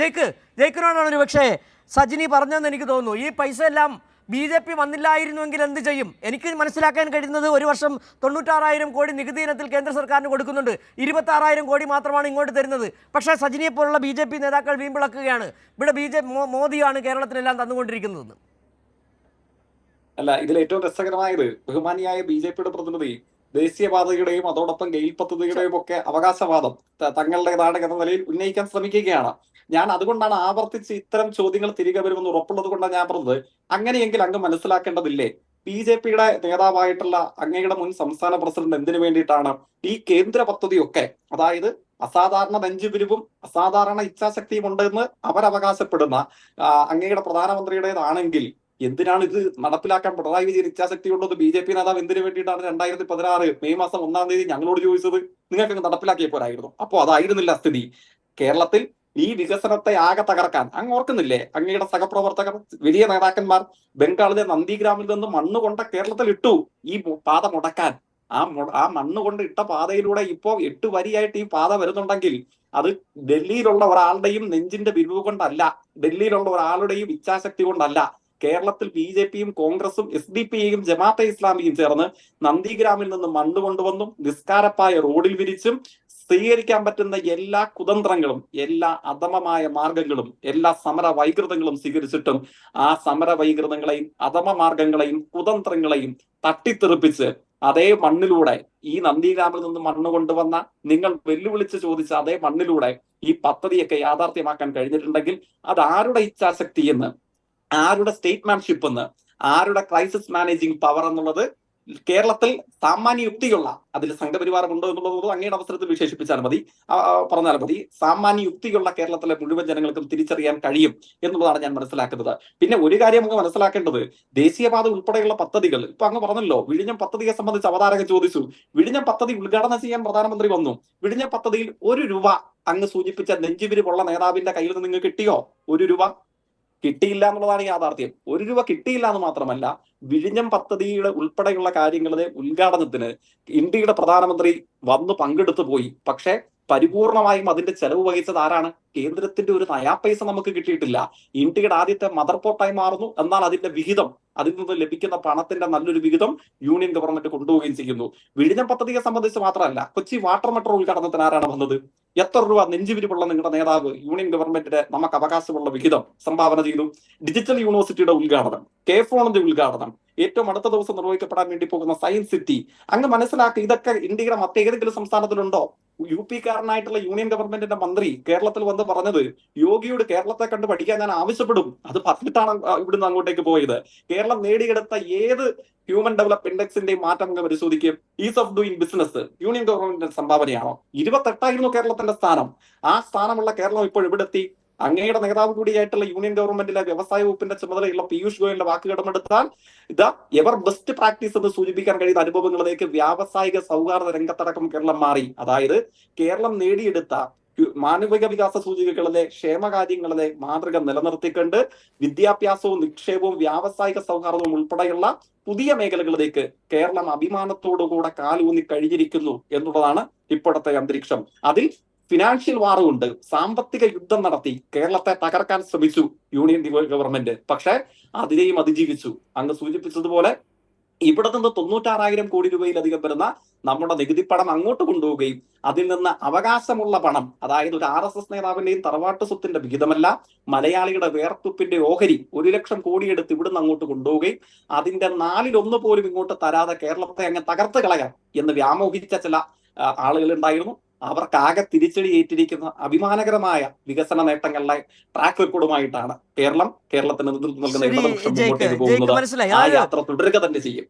ജയ്ക്ക് ജയ്ക്കിനോടാണ് ഒരു പക്ഷേ സജിനി പറഞ്ഞതെന്ന് എനിക്ക് തോന്നുന്നു. ഈ പൈസ എല്ലാം ബി ജെ പി വന്നില്ലായിരുന്നുവെങ്കിൽ എന്ത് ചെയ്യും? എനിക്ക് മനസ്സിലാക്കാൻ കഴിയുന്നത് ഒരു വർഷം തൊണ്ണൂറ്റാറായിരം കോടി നികുതി ഇനത്തിൽ കേന്ദ്ര സർക്കാരിന് കൊടുക്കുന്നുണ്ട്. ഇരുപത്താറായിരം കോടി മാത്രമാണ് ഇങ്ങോട്ട് തരുന്നത്. പക്ഷേ സജിനിയെ പോലുള്ള ബി ജെ പി നേതാക്കൾ വീമ്പിളക്കുകയാണ്. ഇവിടെ ബി ജെ മോദിയാണ് കേരളത്തിലെല്ലാം തന്നുകൊണ്ടിരിക്കുന്നതെന്ന് അല്ല ഇതിൽ ഏറ്റവും രസകരമായത് ബഹുമാനിയായ ബി ജെ പിയുടെ പ്രതിനിധി ദേശീയപാതയുടെയും അതോടൊപ്പം ഗെയിൽ പദ്ധതിയുടെയും ഒക്കെ അവകാശവാദം തങ്ങളുടെ തങ്ങളുടേതാണ് എന്ന നിലയിൽ ഉന്നയിക്കാൻ ശ്രമിക്കുകയാണ്. ഞാൻ അതുകൊണ്ടാണ് ആവർത്തിച്ച് ഇത്തരം ചോദ്യങ്ങൾ തിരികെ വരുമെന്ന് ഉറപ്പുള്ളത് കൊണ്ടാണ് ഞാൻ പറഞ്ഞത്. അങ്ങനെയെങ്കിൽ അങ്ങ് മനസ്സിലാക്കേണ്ടതില്ലേ? ബി ജെ പിയുടെ നേതാവായിട്ടുള്ള അങ്ങയുടെ മുൻ സംസ്ഥാന പ്രസിഡന്റ് എന്തിനു വേണ്ടിയിട്ടാണ് ഈ കേന്ദ്ര പദ്ധതിയൊക്കെ അതായത് അസാധാരണ നെഞ്ചുപിരിവും അസാധാരണ ഇച്ഛാശക്തിയും ഉണ്ടെന്ന് അവരവകാശപ്പെടുന്ന അങ്ങയുടെ പ്രധാനമന്ത്രിയുടേതാണെങ്കിൽ എന്തിനാണ് ഇത് നടപ്പിലാക്കാൻ പിണറായി വിജയൻ ഇച്ഛാശക്തി ഉള്ളത് ബി ജെ പി നേതാവ് എന്തിനു വേണ്ടിയിട്ടാണ് രണ്ടായിരത്തി പതിനാറ് മെയ് മാസം ഒന്നാം തീയതി ഞങ്ങളോട് ചോദിച്ചത്? നിങ്ങൾക്ക് അങ്ങ് നടപ്പിലാക്കിയപ്പോരായിരുന്നു അപ്പോൾ അതായിരുന്നില്ല സ്ഥിതി. കേരളത്തിൽ ഈ വികസനത്തെ ആകെ തകർക്കാൻ അങ്ങ് ഓർക്കുന്നില്ലേ? അങ്ങയുടെ സഹപ്രവർത്തകർ വലിയ നേതാക്കന്മാർ ബംഗാളിലെ നന്ദിഗ്രാമിൽ നിന്ന് മണ്ണ് കൊണ്ട കേരളത്തിൽ ഇട്ടു ഈ പാത മുടക്കാൻ. ആ ആ മണ്ണ് കൊണ്ട് ഇട്ട പാതയിലൂടെ ഇപ്പോ എട്ട് വരിയായിട്ട് ഈ പാത വരുന്നുണ്ടെങ്കിൽ അത് ഡൽഹിയിലുള്ള ഒരാളുടെയും നെഞ്ചിന്റെ വിരിവ് കൊണ്ടല്ല ഡൽഹിയിലുള്ള ഒരാളുടെയും ഇച്ഛാശക്തി കൊണ്ടല്ല കേരളത്തിൽ ബി ജെ പിയും കോൺഗ്രസും എസ് ഡി പി യും ജമാഅത്തെ ഇസ്ലാമിയും ചേർന്ന് നന്ദിഗ്രാമിൽ നിന്ന് മണ്ണ് കൊണ്ടുവന്നും നിസ്കാരപ്പായ റോഡിൽ വിരിച്ചും സ്വീകരിക്കാൻ പറ്റുന്ന എല്ലാ കുതന്ത്രങ്ങളും എല്ലാ അധമമായ മാർഗങ്ങളും എല്ലാ സമര വൈകൃതങ്ങളും സ്വീകരിച്ചിട്ടും ആ സമര വൈകൃതങ്ങളെയും അധമ മാർഗങ്ങളെയും കുതന്ത്രങ്ങളെയും തട്ടിത്തെറിപ്പിച്ച് അതേ മണ്ണിലൂടെ ഈ നന്ദിഗ്രാമിൽ നിന്ന് മണ്ണ് കൊണ്ടുവന്ന നിങ്ങൾ വെല്ലുവിളിച്ച് ചോദിച്ച അതേ മണ്ണിലൂടെ ഈ പദ്ധതിയൊക്കെ യാഥാർത്ഥ്യമാക്കാൻ കഴിഞ്ഞിട്ടുണ്ടെങ്കിൽ അത് ആരുടെ ഇച്ഛാശക്തി എന്ന് ആരുടെ സ്റ്റേറ്റ്മാൻഷിപ്പ് എന്ന് ആരുടെ ക്രൈസിസ് മാനേജിംഗ് പവർ എന്നുള്ളത് കേരളത്തിൽ സാമാന്യ യുക്തിയുള്ള അതിൽ സംഘപരിവാരം ഉണ്ടോ എന്നുള്ളത് അങ്ങയുടെ അവസരത്തിൽ വിശേഷിപ്പിച്ചാൽ മതി. പറഞ്ഞാൽ മതി. സാമാന്യ യുക്തിയുള്ള കേരളത്തിലെ മുഴുവൻ ജനങ്ങൾക്കും തിരിച്ചറിയാൻ കഴിയും എന്നുള്ളതാണ് ഞാൻ മനസ്സിലാക്കുന്നത്. പിന്നെ ഒരു കാര്യം നമുക്ക് മനസ്സിലാക്കേണ്ടത് ദേശീയപാത ഉൾപ്പെടെയുള്ള പദ്ധതികൾ ഇപ്പൊ അങ്ങ് പറഞ്ഞല്ലോ വിഴിഞ്ഞം പദ്ധതിയെ സംബന്ധിച്ച് അവതാരകൻ ചോദിച്ചു. വിഴിഞ്ഞം പദ്ധതി ഉദ്ഘാടനം ചെയ്യാൻ പ്രധാനമന്ത്രി വന്നു. വിഴിഞ്ഞം പദ്ധതിയിൽ ഒരു രൂപ അങ്ങ് സൂചിപ്പിച്ച നെഞ്ചുവിരിവുള്ള നേതാവിന്റെ കയ്യിൽ നിന്ന് നിങ്ങൾ കിട്ടിയോ? ഒരു രൂപ. കിട്ടിയില്ല എന്നുള്ളതാണ് യാഥാർത്ഥ്യം. ഒരു രൂപ കിട്ടിയില്ല എന്ന് മാത്രമല്ല വിഴിഞ്ഞം പദ്ധതിയുടെ ഉൾപ്പെടെയുള്ള കാര്യങ്ങളുടെ ഉദ്ഘാടനത്തിന് ഇന്ത്യയുടെ പ്രധാനമന്ത്രി വന്ന് പങ്കെടുത്തു പോയി. പക്ഷെ പരിപൂർണമായും അതിന്റെ ചെലവ് വഹിച്ചത് ആരാണ്? കേന്ദ്രത്തിന്റെ ഒരു നയാ പൈസ നമുക്ക് കിട്ടിയിട്ടില്ല. ഇന്ത്യയുടെ ആദ്യത്തെ മദർ പോർട്ടായി മാറുന്നു. എന്നാൽ അതിന്റെ വിഹിതം അതിൽ നിന്ന് ലഭിക്കുന്ന പണത്തിന്റെ നല്ലൊരു വിഹിതം യൂണിയൻ ഗവൺമെന്റ് കൊണ്ടുപോവുകയും ചെയ്യുന്നു. വിഴിഞ്ഞം പദ്ധതിയെ സംബന്ധിച്ച് മാത്രമല്ല കൊച്ചി വാട്ടർ മെട്രോ ഉദ്ഘാടനത്തിന് ആരാണ് വന്നത്? എത്ര രൂപ നെഞ്ചുവിരിപ്പുള്ള നിങ്ങളുടെ നേതാവ് യൂണിയൻ ഗവൺമെന്റിന്റെ നമുക്ക് അവകാശമുള്ള വിഹിതം സംഭാവന ചെയ്തു. ഡിജിറ്റൽ യൂണിവേഴ്സിറ്റിയുടെ ഉദ്ഘാടനം കെ ഫോണിന്റെ ഉദ്ഘാടനം ഏറ്റവും അടുത്ത ദിവസം നിർവഹിക്കപ്പെടാൻ വേണ്ടി പോകുന്ന സയൻസ് സിറ്റി അങ്ങ് മനസ്സിലാക്കുക ഇതൊക്കെ ഇന്ത്യയുടെ മറ്റേതെങ്കിലും സംസ്ഥാനത്തിലുണ്ടോ? യു പി കാരനായിട്ടുള്ള യൂണിയൻ ഗവൺമെന്റിന്റെ മന്ത്രി കേരളത്തിൽ വന്ന് പറഞ്ഞത് യോഗിയോട് കേരളത്തെ കണ്ട് പഠിക്കാൻ ഞാൻ ആവശ്യപ്പെടും. അത് പറഞ്ഞിട്ടാണ് ഇവിടുന്ന് അങ്ങോട്ടേക്ക് പോയത്. കേരളം നേടിയെടുത്ത ഏത് ഹ്യൂമൻ ഡെവലപ്പ് ഇൻഡെക്സിന്റെയും മാറ്റം പരിശോധിക്കും. Ease of doing business union ഗവൺമെന്റിന്റെ സംഭാവനയാണോ? ഇരുപത്തെട്ടായിരുന്നു കേരളത്തിന്റെ സ്ഥാനം. ആ സ്ഥാനമുള്ള കേരളം ഇപ്പോൾ ഇവിടെ എത്തി അങ്ങയുടെ നേതാവ് കൂടിയായിട്ടുള്ള യൂണിയൻ ഗവൺമെന്റിലെ വ്യവസായ വകുപ്പിന്റെ ചുമതലയുള്ള പീയൂഷ് ഗോയലിന്റെ വാക്ക് കടമെടുത്താൽ ഇതാ എവർ ബെസ്റ്റ് പ്രാക്ടീസ് എന്ന് സൂചിപ്പിക്കാൻ കഴിയുന്ന അനുഭവങ്ങളിലേക്ക് വ്യാവസായിക സൗഹാർദ്ദ രംഗത്തടക്കം കേരളം മാറി. അതായത് കേരളം നേടിയെടുത്ത മാനവിക വികാസ സൂചികകളിലെ ക്ഷേമകാര്യങ്ങളിലെ മാതൃക നിലനിർത്തിക്കൊണ്ട് വിദ്യാഭ്യാസവും നിക്ഷേപവും വ്യാവസായിക സൗഹാർദ്ദവും ഉൾപ്പെടെയുള്ള പുതിയ മേഖലകളിലേക്ക് കേരളം അഭിമാനത്തോടുകൂടെ കാലൂന്നി കഴിഞ്ഞിരിക്കുന്നു എന്നുള്ളതാണ് ഇപ്പോഴത്തെ അന്തരീക്ഷം. അതിൽ ഫിനാൻഷ്യൽ വാറുകൊണ്ട് സാമ്പത്തിക യുദ്ധം നടത്തി. കേരളത്തെ തകർക്കാൻ ശ്രമിച്ചു യൂണിയൻ ഗവൺമെന്റ്. പക്ഷെ അതിനെയും അതിജീവിച്ചു. അങ്ങ് സൂചിപ്പിച്ചതുപോലെ ഇവിടെ നിന്ന് തൊണ്ണൂറ്റാറായിരം കോടി രൂപയിലധികം വരുന്ന നമ്മുടെ നികുതി പണം അങ്ങോട്ട് കൊണ്ടുപോവുകയും അതിൽ നിന്ന് അവകാശമുള്ള പണം അതായത് ഒരു ആർ എസ് എസ് നേതാവിന്റെയും തറവാട്ട് സ്വത്തിന്റെ വിഹിതമല്ല മലയാളിയുടെ വേർത്തുപ്പിന്റെ ഓഹരി ഒരു ലക്ഷം കോടി എടുത്ത് ഇവിടുന്ന് അങ്ങോട്ട് കൊണ്ടുപോവുകയും അതിന്റെ നാലിലൊന്ന് പോലും ഇങ്ങോട്ട് തരാതെ കേരളത്തെ അങ്ങ് തകർത്ത് കളയാം എന്ന് വ്യാമോഹിച്ച ചില ആളുകൾ ഉണ്ടായിരുന്നു. അവർക്കാകെ തിരിച്ചടി ഏറ്റിരിക്കുന്ന അഭിമാനകരമായ വികസന നേട്ടങ്ങളുടെ ട്രാക്ക് റെക്കോർഡുമായിട്ടാണ് കേരളം കേരളത്തിന് നേതൃത്വം നൽകുന്ന മനസ്സിലായി. ആ യാത്ര തുടരുക തന്നെ ചെയ്യും.